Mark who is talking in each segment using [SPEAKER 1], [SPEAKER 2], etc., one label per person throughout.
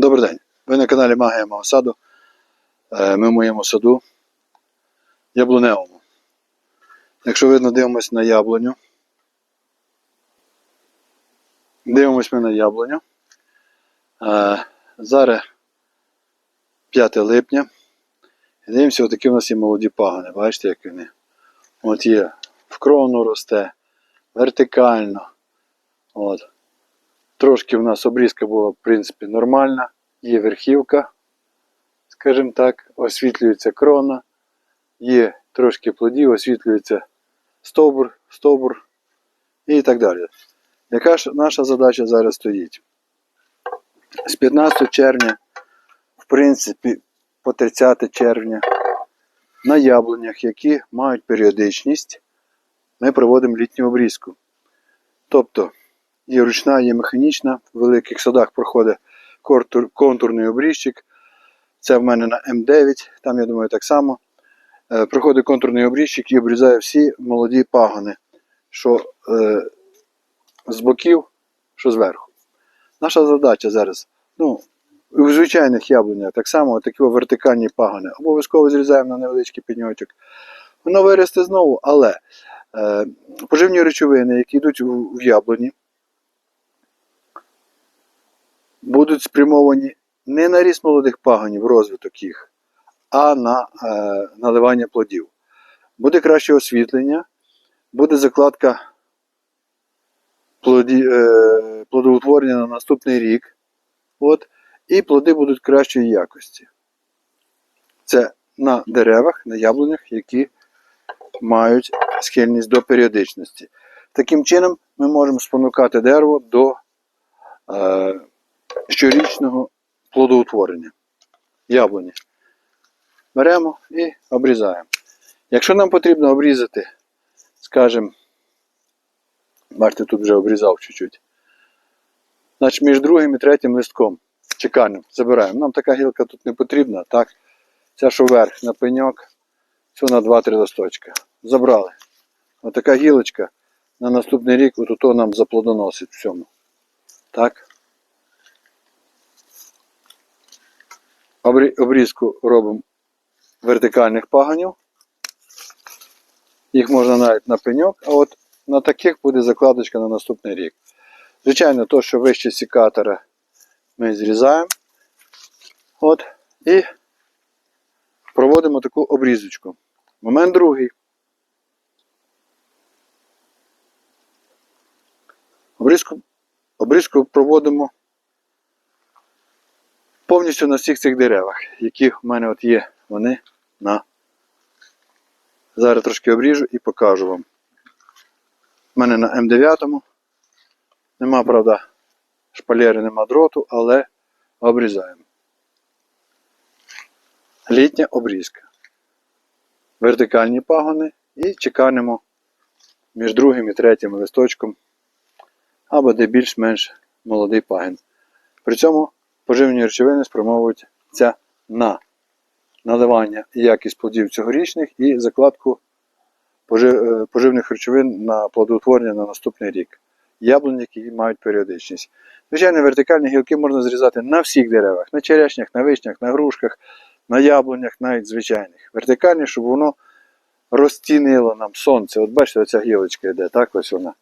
[SPEAKER 1] Добрий день. Ви на каналі Магія мого саду. Е, Ми в моєму саду яблуневому. Якщо видно, дивимося на яблуню. Дивимось ми на яблуню. Е, Зараз 5 липня. Дивимося, отакі у нас є молоді пагони. Бачите, як вони. От є в крону росте, вертикально. От. Трошки в нас обрізка була, в принципі, нормальна. Є верхівка, скажімо так, освітлюється крона, є трошки плодів, освітлюється стовбур, стовбур і так далі. Яка ж наша задача зараз стоїть? З 15 червня, в принципі, по 30 червня на яблунях, які мають періодичність, ми проводимо літню обрізку. Тобто є ручна, є механічна. В великих садах проходить контурний обрізчик. Це в мене на М9, там, я думаю, так само. Е, Проходить контурний обрізчик і обрізає всі молоді пагони, що е, з боків, що зверху. Наша задача зараз, ну, у звичайних яблунях так само такі вертикальні пагони. Обов'язково зрізаємо на невеличкий пеньочок. Воно виросте знову, але е, поживні речовини, які йдуть в яблуні, будуть спрямовані не на ріст молодих пагонів, розвиток їх, а на е, наливання плодів. Буде краще освітлення, буде закладка плоді, е, плодоутворення на наступний рік. От, і плоди будуть кращої якості. Це на деревах, на яблунях, які мають схильність до періодичності. Таким чином, ми можемо спонукати дерево до е, щорічного плодоутворення яблуні. Беремо і обрізаємо. Якщо нам потрібно обрізати, скажімо, бачите, тут вже обрізав чуть-чуть. Значить, між другим і третім листком чеканням забираємо. Нам така гілка тут не потрібна, так? Ця, що вверх на пеньок, цю на 2-3 листочка. Забрали. Отака гілочка на наступний рік от ото нам заплодоносить всьому. Так? Обрізку робимо вертикальних паганів. Їх можна навіть на пеньок, а от на таких буде закладочка на наступний рік. Звичайно, то, що вище сікатора, ми зрізаємо. От, і проводимо таку обрізочку. Момент другий. Обрізку, обрізку проводимо повністю на всіх цих деревах, які в мене от є вони на. Зараз трошки обріжу і покажу вам. У мене на М9. Нема, правда, шпалери, нема дроту, але обрізаємо. Літня обрізка. Вертикальні пагони і чеканемо між другим і третім листочком або де більш-менш молодий пагін. При цьому поживні речовини спрямовуються на наливання якість плодів цьогорічних і закладку е, поживних речовин на плодоутворення на наступний рік. Яблуні, які мають періодичність. Звичайно, вертикальні гілки можна зрізати на всіх деревах, на черешнях, на вишнях, на грушках, на яблунях, навіть звичайних. Вертикальні, щоб воно розтінило нам сонце. От бачите, оця гілочка йде, так? Ось вона.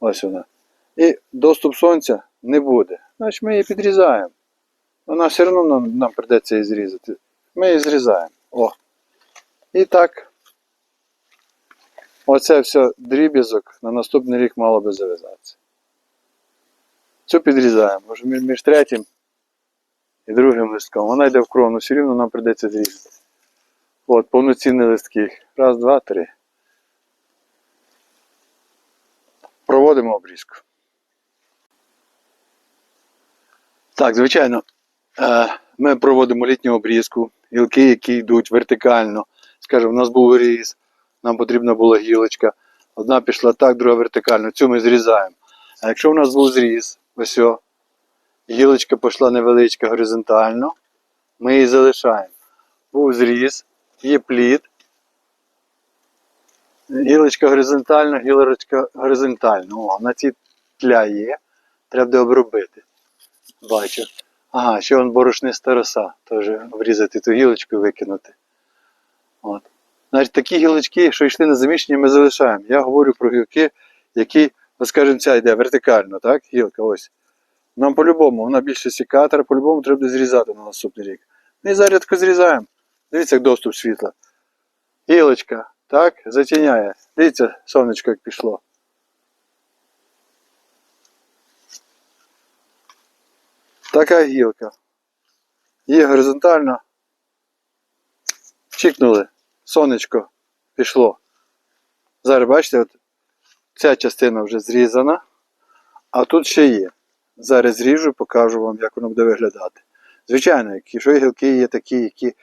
[SPEAKER 1] Ось вона. І доступ сонця не буде. Значить ми її підрізаємо. Вона все одно нам, нам прийдеться її зрізати. Ми її зрізаємо. О. І так. Оце все дріб'язок на наступний рік мало би зав'язатися. Цю підрізаємо. Може між, третім і другим листком. Вона йде в крону, все рівно нам прийдеться зрізати. От, повноцінні листки. Раз, два, три. Проводимо обрізку. Так, звичайно, ми проводимо літню обрізку, гілки, які йдуть вертикально. Скажімо, у нас був різ, нам потрібна була гілочка. Одна пішла так, друга вертикально. Цю ми зрізаємо. А якщо у нас був зріз, ось о, гілочка пішла невеличка горизонтально, ми її залишаємо. Був зріз, є плід. Гілочка горизонтально, гілочка горизонтально. О, на цій тля є. Треба обробити. Бачу. Ага, ще вон борошниста роса. Теж обрізати ту гілочку і викинути. От. Навіть такі гілочки, що йшли на заміщення, ми залишаємо. Я говорю про гілки, які, от скажімо, ця йде вертикально, так? Гілка ось. Нам по-любому, вона більше сікатора, по-любому треба буде зрізати на наступний рік. Ми зарядку зрізаємо. Дивіться, як доступ світла. Гілочка, так, затіняє. Дивіться, сонечко як пішло. Така гілка. Її горизонтально чікнули. Сонечко пішло. Зараз бачите, от ця частина вже зрізана, а тут ще є. Зараз зріжу, покажу вам, як воно буде виглядати. Звичайно, якщо гілки є такі, які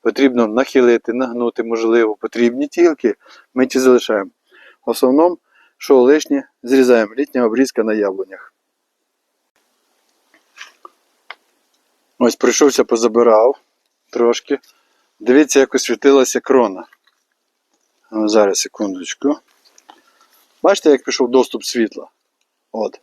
[SPEAKER 1] потрібно нахилити, нагнути, можливо, потрібні ті гілки, ми ті залишаємо. В основному, що лишнє, зрізаємо літня обрізка на яблунях. Ось прийшовся, позабирав трошки. Дивіться, як освітилася крона. Зараз, секундочку. Бачите, як пішов доступ світла? От.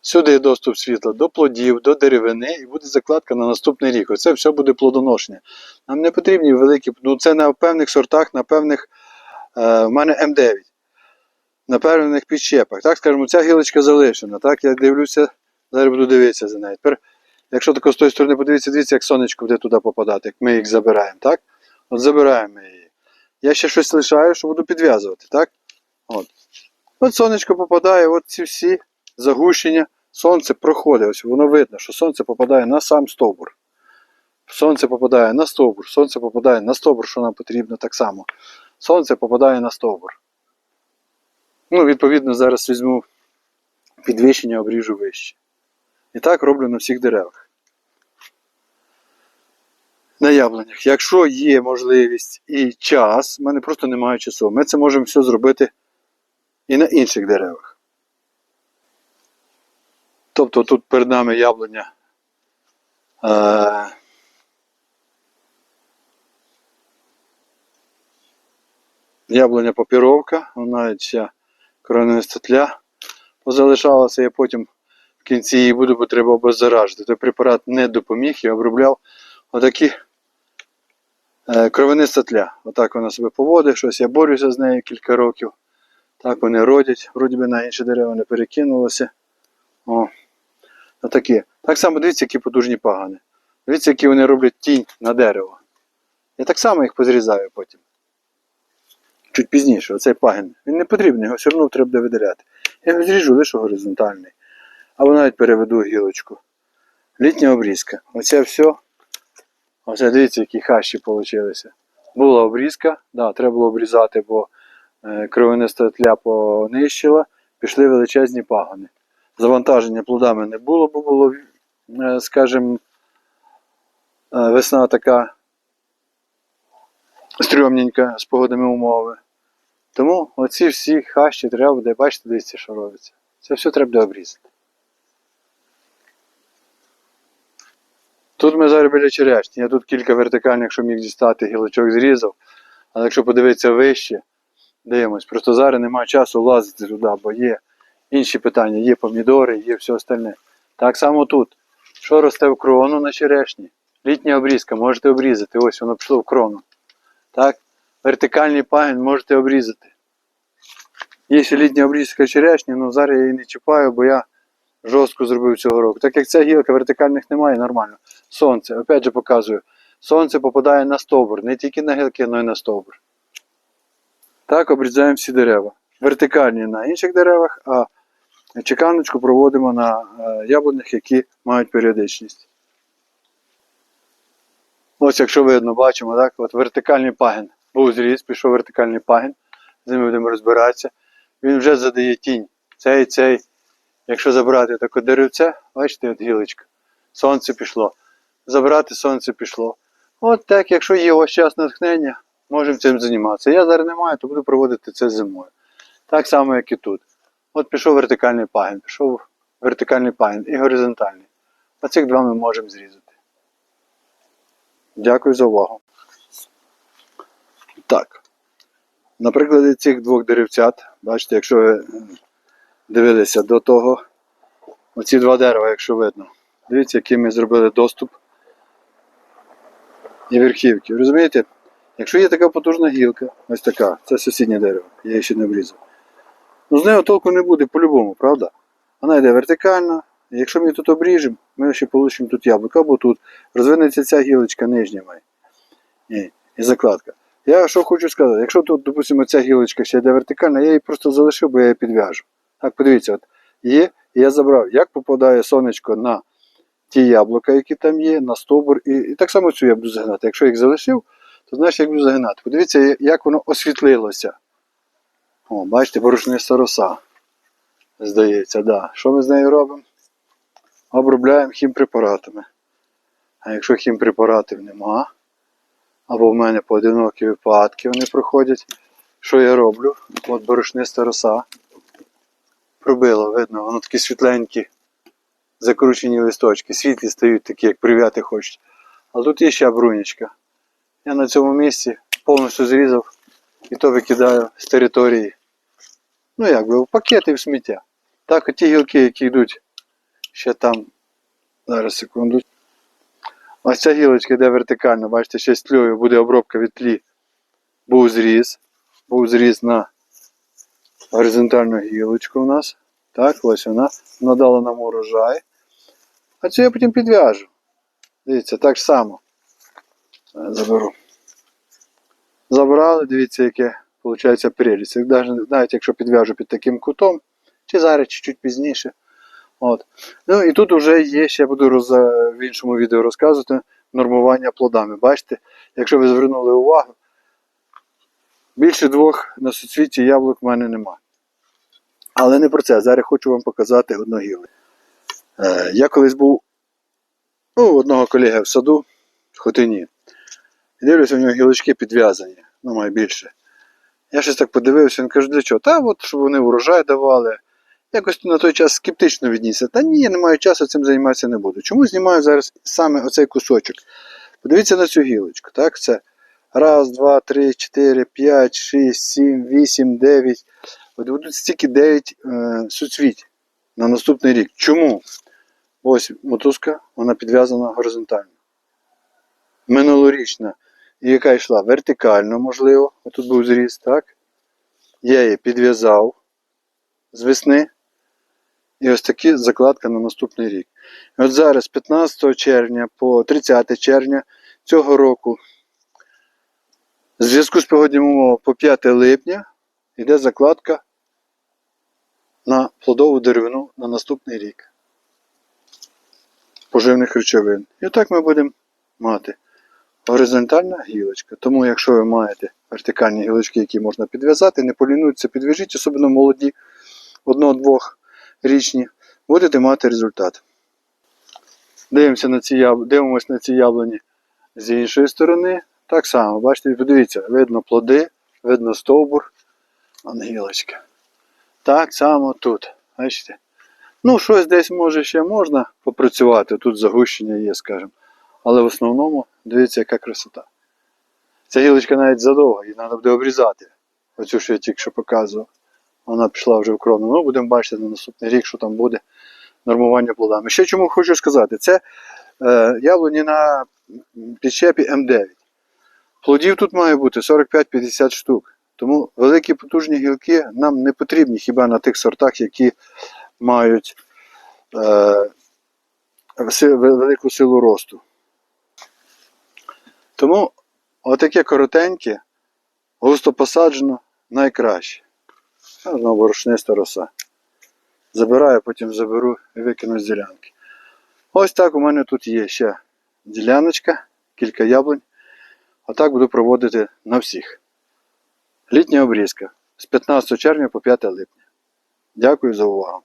[SPEAKER 1] Сюди є доступ світла до плодів, до деревини і буде закладка на наступний рік. Оце все буде плодоношення. Нам не потрібні великі, ну це на певних сортах, на певних. Е, в мене М9. На певних підщепах. Так, скажімо, ця гілочка залишена. Так, я дивлюся, зараз буду дивитися за нею. Тепер, якщо тако з тої сторони подивитися, дивіться, як сонечко буде туди попадати, як ми їх забираємо. Так? От забираємо її. Я ще щось лишаю, що буду підв'язувати. так? От. От сонечко попадає, от ці всі загущення. Сонце проходить, ось воно видно, що сонце попадає на сам стовбур. Сонце попадає на стовбур, сонце попадає на стовбур, що нам потрібно так само. Сонце попадає на стовбур. Ну, відповідно, зараз візьму підвищення, обріжу вище. І так роблю на всіх деревах. На яблунях. Якщо є можливість і час, в мене просто немає часу. Ми це можемо все зробити і на інших деревах. Тобто тут перед нами яблуня. Е- яблуня папіровка, вона ця коронна статля позалишалася, я потім в кінці її буду, бо треба обеззаражити. Той препарат не допоміг, я обробляв отакі е, кровяниста тля. Отак вона себе поводить, щось я борюся з нею кілька років. Так вони родять, вроді би на інші дерева не перекинулося. О, отакі. Так само дивіться, які потужні пагани. Дивіться, які вони роблять тінь на дерево. Я так само їх позрізаю потім. Чуть пізніше, оцей пагін. Він не потрібний, його все одно треба буде видаляти. Я його зріжу лише горизонтальний. Або навіть переведу гілочку. Літня обрізка. Оце все. Оце дивіться, які хащі вийшли. Була обрізка, да, треба було обрізати, бо е, кровяниста тля понищила, пішли величезні пагони. Завантаження плодами не було, бо було, е, скажімо, е, весна така стрьомненька з погодними умовами. Тому оці всі хащі треба буде, бачите, дивіться, що робиться. Це все треба обрізати. Тут ми зараз біля черешні. Я тут кілька вертикальних, що міг дістати, гілочок зрізав. Але якщо подивитися вище, дивимось. Просто зараз немає часу лазити туди, бо є інші питання, є помідори, є все остальне. Так само тут. Що росте в крону на черешні? Літня обрізка, можете обрізати. Ось воно пішло в крону. Так? Вертикальний пагін можете обрізати. Є ще літня обрізка черешні, але зараз я її не чіпаю, бо я жорстко зробив цього року. Так як ця гілка вертикальних немає, нормально. Сонце, опять же показую. Сонце попадає на стовбур, не тільки на гілки, але й на стовбур. Так обрізаємо всі дерева. Вертикальні на інших деревах, а чеканочку проводимо на е, яблунях, які мають періодичність. Ось якщо видно, бачимо, так, от вертикальний пагін. Був зріз, пішов вертикальний пагін, з ними будемо розбиратися. Він вже задає тінь. Цей, цей. Якщо забрати таке деревце, бачите, от гілочка. Сонце пішло. Забрати сонце пішло. От так, якщо є ось час натхнення, можемо цим займатися. Я зараз не маю, то буду проводити це зимою. Так само, як і тут. От пішов вертикальний пагін, пішов вертикальний пагін і горизонтальний. Оцих два ми можемо зрізати. Дякую за увагу. Так. На прикладі цих двох деревцят, бачите, якщо ви е, дивилися до того, оці два дерева, якщо видно, Дивіться, який ми зробили доступ і верхівки. Розумієте? Якщо є така потужна гілка, ось така, це сусіднє дерево, я її ще не обрізав. Ну з нею толку не буде по-любому, правда? Вона йде вертикально. І якщо ми її тут обріжемо, ми ще отримаємо тут яблуко, або тут розвинеться ця гілочка нижня має. І, і закладка. Я що хочу сказати, якщо тут, допустимо, ця гілочка ще йде вертикальна, я її просто залишив, бо я її підв'яжу. Так, подивіться, от є, і я забрав, як попадає сонечко на ті яблука, які там є, на стовбур, і, і так само цю я буду загинати. Якщо їх залишив, то знаєш, як буду загинати. Подивіться, як воно освітлилося. О, бачите, борошниста роса. Здається, да. Що ми з нею робимо? Обробляємо хімпрепаратами. А якщо хімпрепаратів нема, або в мене поодинокі випадки вони проходять, що я роблю? От борошниста роса. Пробило, видно, воно такі світленькі, закручені листочки, світлі стають такі, як прив'яти хочуть. А тут є ще брунячка. Я на цьому місці повністю зрізав і то викидаю з території. Ну як би, в пакети в сміття. Так, ті гілки, які йдуть ще там. Зараз секунду. Ось ця гілочка йде вертикально, бачите, ще з тлею буде обробка від тлі. Був зріз. Був зріз на горизонтальну гілочку у нас. Так, ось вона. Вона дала нам урожай. А цю я потім підв'яжу. Дивіться, так само. Е, Заберу. Забрали, дивіться, яке виходить прелість. Навіть, якщо підв'яжу під таким кутом, чи зараз, чи чуть пізніше. От. Ну і тут вже є, ще буду роз, в іншому відео розказувати нормування плодами. Бачите, якщо ви звернули увагу, більше двох на суцвіті яблук в мене нема. Але не про це. Зараз хочу вам показати одну гілу. Е, я колись був у одного колеги в саду, в Хотині. І дивлюся, у нього гілочки підв'язані, ну має більше. Я щось так подивився, він каже, для чого? Та от, щоб вони урожай давали. Якось на той час скептично віднісся. Та ні, я не маю часу, цим займатися не буду. Чому знімаю зараз саме оцей кусочок? Подивіться на цю гілочку. Так, це раз, два, три, чотири, п'ять, шість, сім, вісім, дев'ять. От будуть стільки дев'ять е, суцвіть на наступний рік. Чому? Ось мотузка, вона підв'язана горизонтально. Минулорічна, яка йшла вертикально, можливо. Отут був зріз, так? Я її підв'язав з весни. І ось такі закладка на наступний рік. І от зараз, 15 червня по 30 червня цього року, в зв'язку з погодними умовами по 5 липня йде закладка на плодову деревину на наступний рік поживних речовин. І отак ми будемо мати горизонтальна гілочка. Тому, якщо ви маєте вертикальні гілочки, які можна підв'язати, не полінуйтеся, підв'яжіть, особливо молоді, одно-двох річні, будете мати результат. Дивимося на ці яб... Дивимося на ці яблуні з іншої сторони. Так само, бачите, подивіться, видно плоди, видно стовбур, ангілочка. Так само тут. Бачите? Ну, щось десь може ще можна попрацювати, тут загущення є, скажімо. Але в основному, дивіться, яка красота. Ця гілочка навіть задовга, її треба буде обрізати. Оцю, що я тільки що показував. Вона пішла вже в крону. Ну, будемо бачити на наступний рік, що там буде нормування плодами. Ще чому хочу сказати, це е, яблуні на підщепі М9. Плодів тут має бути 45-50 штук. Тому великі потужні гілки нам не потрібні хіба на тих сортах, які мають е, велику силу росту. Тому отаке коротеньке, густо посаджено найкраще. Знову борошниста роса. Забираю, потім заберу і викину з ділянки. Ось так у мене тут є ще діляночка, кілька яблунь. Отак буду проводити на всіх. Літня обрізка з 15 червня по 5 липня. Дякую за увагу.